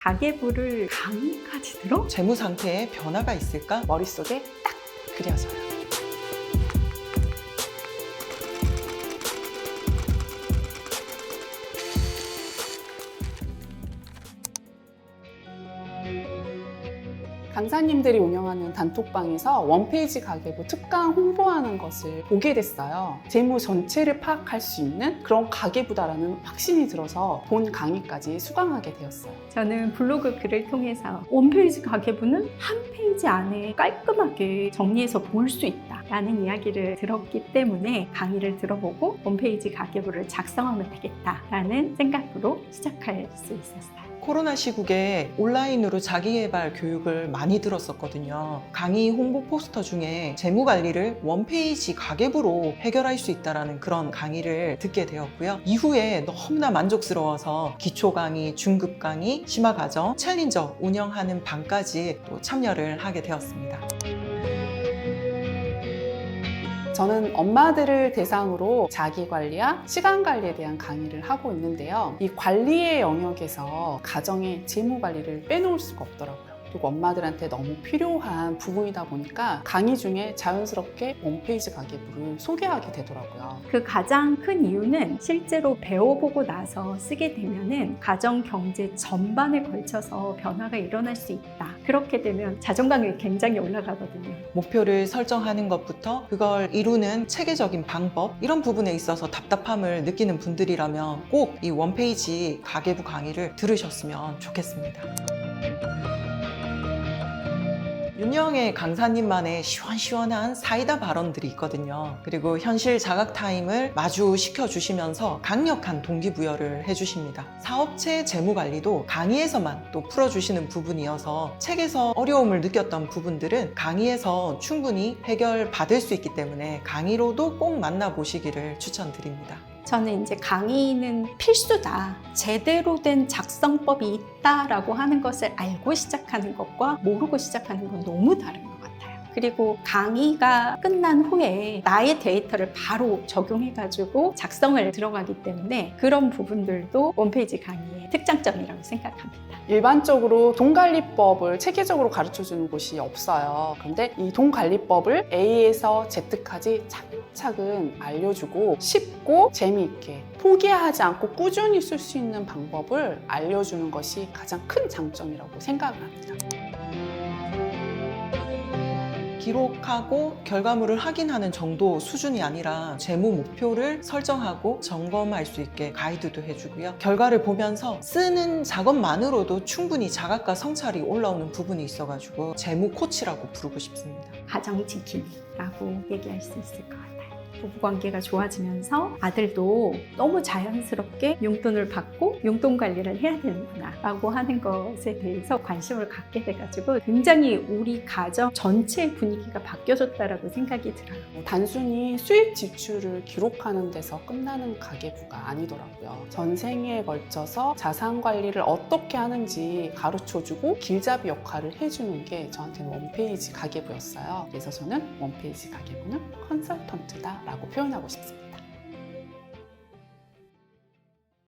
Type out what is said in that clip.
가계부를 강의까지 들어? 재무 상태에 변화가 있을까? 머릿속에 딱 그려져요. 강사님들이 운영하는 단톡방에서 원페이지 가계부 특강 홍보하는 것을 보게 됐어요. 재무 전체를 파악할 수 있는 그런 가계부다라는 확신이 들어서 본 강의까지 수강하게 되었어요. 저는 블로그 글을 통해서 홈페이지 가계부는 한 페이지 안에 깔끔하게 정리해서 볼 수 있다 라는 이야기를 들었기 때문에 강의를 들어보고 홈페이지 가계부를 작성하면 되겠다라는 생각으로 시작할 수 있었어요. 코로나 시국에 온라인으로 자기개발 교육을 많이 들었었거든요. 강의 홍보 포스터 중에 재무 관리를 원페이지 가계부로 해결할 수 있다라는 그런 강의를 듣게 되었고요. 이후에 너무나 만족스러워서 기초 강의, 중급 강의, 심화 과정, 챌린저 운영하는 방까지 또 참여를 하게 되었습니다. 저는 엄마들을 대상으로 자기 관리와 시간 관리에 대한 강의를 하고 있는데요. 이 관리의 영역에서 가정의 재무 관리를 빼놓을 수가 없더라고요. 그리고 엄마들한테 너무 필요한 부분이다 보니까 강의 중에 자연스럽게 홈페이지 가계부를 소개하게 되더라고요. 그 가장 큰 이유는 실제로 배워보고 나서 쓰게 되면은 가정 경제 전반에 걸쳐서 변화가 일어날 수 있다. 그렇게 되면 자존감이 굉장히 올라가거든요. 목표를 설정하는 것부터 그걸 이루는 체계적인 방법 이런 부분에 있어서 답답함을 느끼는 분들이라면 꼭 이 원페이지 가계부 강의를 들으셨으면 좋겠습니다. 윤영의 강사님만의 시원시원한 사이다 발언들이 있거든요. 그리고 현실 자각 타임을 마주 시켜 주시면서 강력한 동기부여를 해주십니다. 사업체 재무 관리도 강의에서만 또 풀어주시는 부분이어서 책에서 어려움을 느꼈던 부분들은 강의에서 충분히 해결받을 수 있기 때문에 강의로도 꼭 만나보시기를 추천드립니다. 저는 이제 강의는 필수다. 제대로 된 작성법이 있다라고 하는 것을 알고 시작하는 것과 모르고 시작하는 건 너무 다른 것 같아요. 그리고 강의가 끝난 후에 나의 데이터를 바로 적용해가지고 작성을 들어가기 때문에 그런 부분들도 홈페이지 강의의 특장점이라고 생각합니다. 일반적으로 돈관리법을 체계적으로 가르쳐 주는 곳이 없어요. 그런데 이 돈관리법을 A에서 Z까지 차근차근 알려주고 쉽고 재미있게 포기하지 않고 꾸준히 쓸 수 있는 방법을 알려주는 것이 가장 큰 장점이라고 생각을 합니다. 기록하고 결과물을 확인하는 정도 수준이 아니라 재무 목표를 설정하고 점검할 수 있게 가이드도 해주고요. 결과를 보면서 쓰는 작업만으로도 충분히 자각과 성찰이 올라오는 부분이 있어가지고 재무 코치라고 부르고 싶습니다. 가정 지킴이라고 얘기할 수 있을 것 같아요. 부부 관계가 좋아지면서 아들도 너무 자연스럽게 용돈을 받고 용돈 관리를 해야 되는구나 라고 하는 것에 대해서 관심을 갖게 돼가지고 굉장히 우리 가정 전체 분위기가 바뀌어졌다라고 생각이 들어요. 단순히 수입 지출을 기록하는 데서 끝나는 가계부가 아니더라고요. 전생에 걸쳐서 자산 관리를 어떻게 하는지 가르쳐주고 길잡이 역할을 해주는 게 저한테는 원페이지 가계부였어요. 그래서 저는 원페이지 가계부는 컨설턴트다 라고 표현하고 싶습니다.